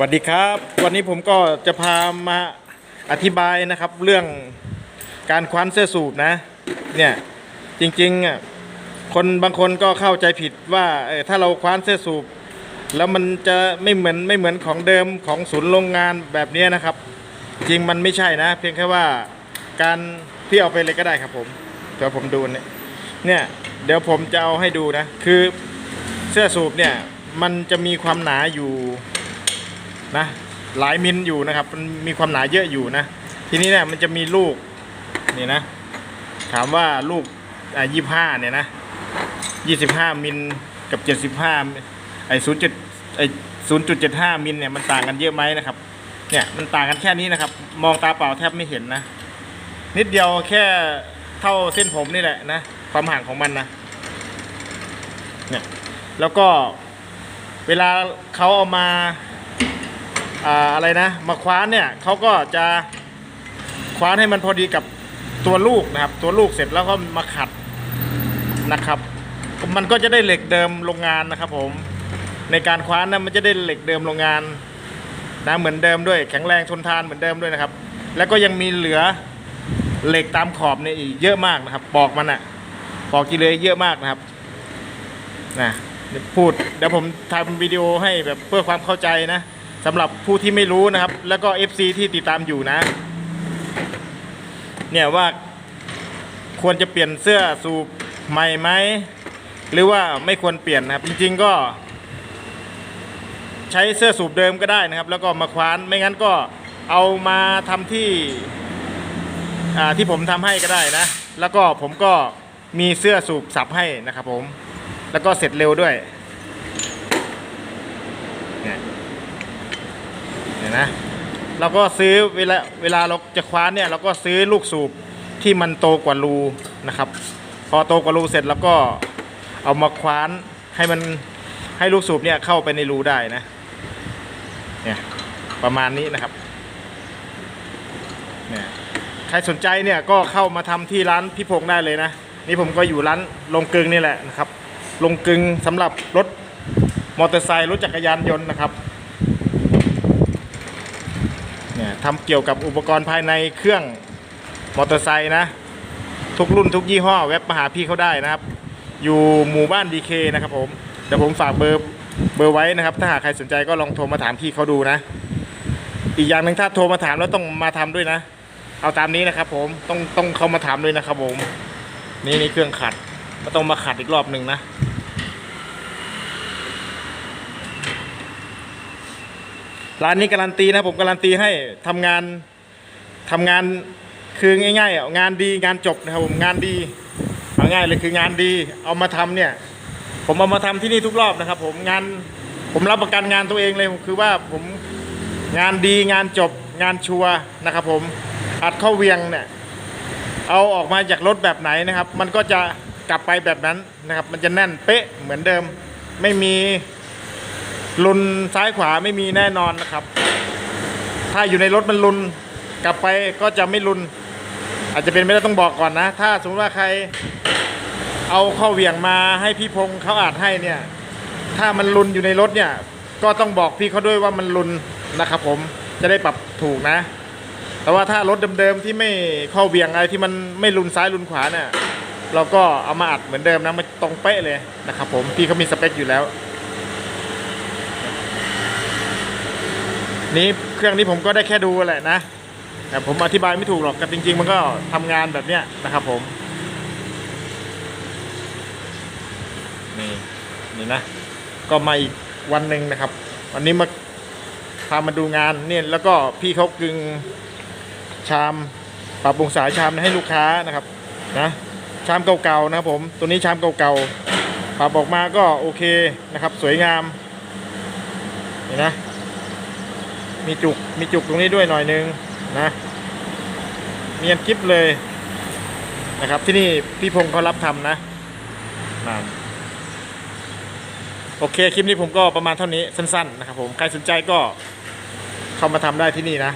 สวัสดีครับ วันนี้ผมก็จะพามาอธิบายนะครับ เรื่องการคว้านเสื้อสูบนะเนี่ยจริงๆอะคนบางคนก็เข้าใจผิดว่าเออถ้าเราคว้านเสื้อสูบ แล้วมันจะไม่เหมือนไม่เหมือนของเดิมของศูนย์โรงงานแบบนี้นะครับ จริงมันไม่ใช่นะ เพียงแค่ว่าการพี่เอาไปเลยก็ได้ครับผมเดี๋ยวผมดูเนี่ยเนี่ยเดี๋ยวผมจะเอาให้ดูนะ คือเสื้อสูบเนี่ยมันจะมีความหนาอยู่ นะหลายมิลอยู่นะครับ มันมีความหนาเยอะอยู่นะ ทีนี้เนี่ยมันจะมีลูกนี่นะ ถามว่าลูกอ่ายี่ห้าเนี่ยนะยี่สิบห้ามิลกับเจ็ดสิบห้าไอ้ศูนย์จุดไอ้ศูนย์จุดเจ็ดห้ามิลเนี่ยมันต่างกันเยอะไหมนะครับ เนี่ยมันต่างกันแค่นี้นะครับ มองตาเปล่าแทบไม่เห็นนะ นิดเดียวแค่เท่าเส้นผมนี่แหละนะ ความห่างของมันนะเนี่ยแล้วก็เวลาเขาเอามา อ่าอะไรนะมาคว้านเนี่ยเขาก็จะคว้านให้มันพอดีกับตัวลูกนะครับ ตัวลูกเสร็จแล้วก็มาขัดนะครับ มันก็จะได้เหล็กเดิมโรงงานนะครับ ผมในการคว้านนะมันจะได้เหล็กเดิมโรงงานนะเหมือนเดิมด้วยแข็งแรงทนทานเหมือนเดิมด้วยนะครับ แล้วก็ยังมีเหลือเหล็กตามขอบเนี่ยอีกเยอะมากนะครับ ปอกมันอะปอกกิเลสเยอะมากนะครับนะพูดเดี๋ยวผมทำวิดีโอให้แบบเพื่อความเข้าใจนะ สำหรับผู้ที่ไม่รู้นะครับ แล้วก็ FC ที่ติดตามอยู่นะ เนี่ยว่าควรจะเปลี่ยนเสื้อสูบใหม่ไหม หรือว่าไม่ควรเปลี่ยนนะครับ จริงๆก็ ใช้เสื้อสูบเดิมก็ได้นะครับ แล้วก็มาคว้านไม่งั้นก็เอามาทำที่อ่าที่ผมทำให้ก็ได้นะ แล้วก็ผมก็มีเสื้อสูบสับให้นะครับผม แล้วก็เสร็จเร็วด้วย เนี่ยเห็นนะเราก็ซื้อเวลาเวลาเราจะคว้านเนี่ยเราก็ซื้อลูกสูบที่มันโตกว่ารูนะครับ พอโตกว่ารูเสร็จแล้วก็เอามาคว้านให้มันให้ลูกสูบเนี่ยเข้าไปในรูได้นะเนี่ยประมาณนี้นะครับเนี่ยใครสนใจเนี่ยก็เข้ามาทำที่ร้านพี่พงได้เลยนะนี่ผมก็อยู่ร้านลงกึงนี่แหละนะครับลงกึงสำหรับรถมอเตอร์ไซค์รถจักรยานยนต์นะครับ เนี่ยทำเกี่ยวกับอุปกรณ์ภายในเครื่องมอเตอร์ไซค์นะ ทุกรุ่นทุกยี่ห้อเว็บมาหาพี่เขาได้นะครับ อยู่หมู่บ้านดีเคนะครับผมเดี๋ยวผมฝากเบอร์เบอร์ไว้นะครับ ถ้าหากใครสนใจก็ลองโทรมาถามพี่เขาดูนะ อีกอย่างหนึ่งถ้าโทรมาถามแล้วต้องมาทำด้วยนะ เอาตามนี้นะครับ ผมต้องต้องเข้ามาถามด้วยนะครับผมนี่นี่เครื่องขัดก็ต้องมาขัดอีกรอบหนึ่งนะ ร้านนี้การันตีนะผมการันตีให้ทำงานทำงานคือง่ายๆอะงานดีงานจบนะครับผมงานดีเอาง่ายเลยคืองานดีเอามาทำเนี่ย ผมเอามาทำที่นี่ทุกรอบนะครับ ผมงานผมรับประกันงานตัวเองเลยคือว่าผมงานดีงานจบงานชัวร์นะครับ ผมอัดเข้าเวียงเนี่ยเอาออกมาจากรถแบบไหนนะครับ มันก็จะกลับไปแบบนั้นนะครับ มันจะแน่นเป๊ะเหมือนเดิมไม่มี ลุนซ้ายขวาไม่มีแน่นอนนะครับ ถ้าอยู่ในรถมันลุนกลับไปก็จะไม่ลุน อาจจะเป็นไม่ได้ต้องบอกก่อนนะ ถ้าสมมติว่าใครเอาข้าเหวี่ยงมาให้พี่พงษ์เขาอาจให้เนี่ย ถ้ามันลุนอยู่ในรถเนี่ย ก็ต้องบอกพี่เขาด้วยว่ามันลุนนะครับผมจะได้ปรับถูกนะ แต่ว่าถ้ารถเดิมๆที่ไม่ข้าเบี่ยงอะไรที่มันไม่ลุนซ้ายลุนขวาเนี่ยเราก็เอามาอัดเหมือนเดิมนะมันตรงเป๊ะเลยนะครับผมพี่เขามีสเปคอยู่แล้ว นี้เครื่องนี้ผมก็ได้แค่ดูแหละนะแต่ผมอธิบายไม่ถูกหรอกแต่จริง ๆ มันก็ทำงานแบบเนี้ยนะครับผม นี่นี่นะ ก็มาอีกวันหนึ่งนะครับ วันนี้มาพามาดูงานเนี่ยแล้วก็พี่เขากึงชามปรับปรุงสายชามให้ลูกค้านะครับนะชามเก่าๆนะครับผมตัวนี้ชามเก่าๆปรับออกมาก็โอเคนะครับ สวยงามนี่นะ มีจุก มีจุกตรงนี้ด้วยหน่อยนึงนะเนียนกิฟเลยนะครับ ที่นี่พี่พงศ์เขารับทำนะนั่นโอเค คลิปนี้ผมก็ประมาณเท่านี้สั้น ๆ นะครับผม ใครสนใจก็เข้ามาทำได้ที่นี่นะ